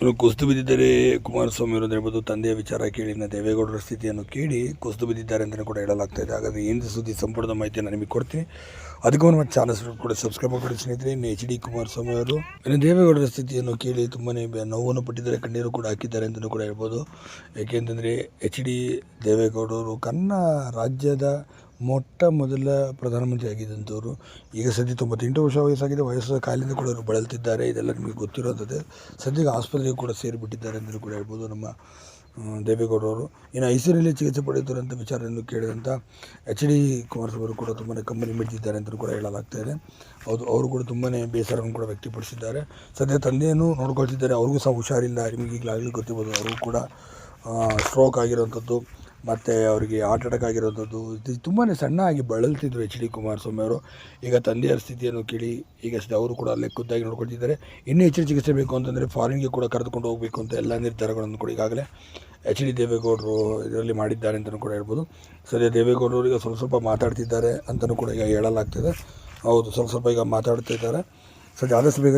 ಇನ್ನು ಕುಸಿದು ಬಿದ್ದಿದ್ದರೆ ಕುಮಾರಸ್ವಾಮಿ ಅವರು ಹೇಳ್ಬೋದು ತಂದೆಯ ವಿಚಾರ ಕೇಳಿ, ಇನ್ನು ದೇವೇಗೌಡರ ಸ್ಥಿತಿಯನ್ನು ಕೇಳಿ ಕುಸಿದು ಬಿದ್ದಿದ್ದಾರೆ ಅಂತಲೂ ಕೂಡ ಹೇಳಲಾಗ್ತಾ ಇದೆ. ಹಾಗಾದರೆ ಏನು ಸುದ್ದಿ ಸಂಪೂರ್ಣ ಮಾಹಿತಿಯನ್ನು ನಿಮಗೆ ಕೊಡ್ತೀನಿ. ಅದಕ್ಕೂ ನಮ್ಮ ಚಾನಲ್ಸ್ ಕೂಡ ಸಬ್ಸ್ಕ್ರೈಬ್ ಮಾಡಿ ಸ್ನೇಹಿತರೆ. ಇನ್ನು ಎಚ್ ಡಿ ಕುಮಾರಸ್ವಾಮಿ ಅವರು ಇನ್ನು ದೇವೇಗೌಡರ ಸ್ಥಿತಿಯನ್ನು ಕೇಳಿ ತುಂಬಾ ನೋವನ್ನು ಪಟ್ಟಿದ್ದಾರೆ, ಕಣ್ಣೀರು ಕೂಡ ಹಾಕಿದ್ದಾರೆ ಅಂತಲೂ ಕೂಡ ಹೇಳ್ಬೋದು. ಏಕೆಂತಂದರೆ ಎಚ್ ಡಿ ದೇವೇಗೌಡರು ಕನ್ನ ರಾಜ್ಯದ ಮೊಟ್ಟ ಮೊದಲ ಪ್ರಧಾನಮಂತ್ರಿ ಆಗಿದ್ದಂಥವ್ರು, ಈಗ ಸದ್ಯ ತೊಂಬತ್ತೆಂಟು ವರ್ಷ ವಯಸ್ಸಾಗಿದೆ, ವಯಸ್ಸು ಕಾಲಿಂದ ಕೂಡ ಅವರು ಬಳಲ್ತಿದ್ದಾರೆ, ಇದೆಲ್ಲ ನಿಮಗೆ ಗೊತ್ತಿರೋಂಥದ್ದು. ಸದ್ಯಕ್ಕೆ ಆಸ್ಪತ್ರೆಗೆ ಕೂಡ ಸೇರಿಬಿಟ್ಟಿದ್ದಾರೆ ಅಂತಲೂ ಕೂಡ ಹೇಳ್ಬೋದು ನಮ್ಮ ದೇವೇಗೌಡರು ದೇವೇಗೌಡರವರು. ಇನ್ನು ಐಸಿಯಲ್ಲಿ ಚಿಕಿತ್ಸೆ ಪಡೆಯುತ್ತಿರುವಂಥ ವಿಚಾರವನ್ನು ಕೇಳಿದಂಥ ಎಚ್ ಡಿ ಕುಮಾರಸ್ವಾಮಿ ಕೂಡ ತುಂಬಾ ಕಂಬನಿ ಮಿಡಿದಿದ್ದಾರೆ ಅಂತಲೂ ಕೂಡ ಹೇಳಲಾಗ್ತಾ ಇದೆ. ಹೌದು, ಅವರು ಕೂಡ ತುಂಬಾ ಬೇಸರವನ್ನು ಕೂಡ ವ್ಯಕ್ತಪಡಿಸಿದ್ದಾರೆ. ಸದ್ಯ ತಂದೆಯನ್ನು ನೋಡ್ಕೊಳ್ತಿದ್ದಾರೆ, ಅವ್ರಿಗೂ ಸಹ ಹುಷಾರಿಲ್ಲ, ನಿಮಗೆ ಈಗಲಾಗಲೇ ಗೊತ್ತಿರ್ಬೋದು ಅವರು ಕೂಡ ಸ್ಟ್ರೋಕ್ ಆಗಿರೋಂಥದ್ದು ಮತ್ತು ಅವರಿಗೆ ಹಾರ್ಟ್ ಅಟ್ಯಾಕ್ ಇದು ತುಂಬಾ ಸಣ್ಣ ಆಗಿ ಬಳಲ್ತಿದ್ರು ಎಚ್ ಡಿ ಕುಮಾರಸ್ವಾಮಿ ಅವರು. ಈಗ ತಂದೆಯ ಸ್ಥಿತಿಯನ್ನು ಕೇಳಿ, ಈಗ ಅವರು ಕೂಡ ಅಲ್ಲೇ ಖುದ್ದಾಗಿ ನೋಡ್ಕೊಳ್ತಿದ್ದಾರೆ. ಇನ್ನೂ ಹೆಚ್ಚಿನ ಚಿಕಿತ್ಸೆ ಬೇಕು ಅಂತಂದರೆ ಫಾರಿನ್ಗೆ ಕೂಡ ಕರೆದುಕೊಂಡು ಹೋಗಬೇಕು ಅಂತ ಎಲ್ಲ ನಿರ್ಧಾರಗಳನ್ನು ಕೂಡ ಈಗಾಗಲೇ ಎಚ್ ಡಿ ದೇವೇಗೌಡರು ಇದರಲ್ಲಿ ಮಾಡಿದ್ದಾರೆ ಅಂತಲೂ ಕೂಡ ಹೇಳ್ಬೋದು. ಸದ್ಯ ದೇವೇಗೌಡರು ಈಗ ಸ್ವಲ್ಪ ಸ್ವಲ್ಪ ಮಾತಾಡ್ತಿದ್ದಾರೆ ಅಂತಲೂ ಕೂಡ ಈಗ ಹೇಳಲಾಗ್ತಿದೆ. ಹೌದು, ಸ್ವಲ್ಪ ಸ್ವಲ್ಪ ಈಗ ಮಾತಾಡ್ತಿದ್ದಾರೆ. ಸದ್ಯ ಆದಷ್ಟು ಬೇಗ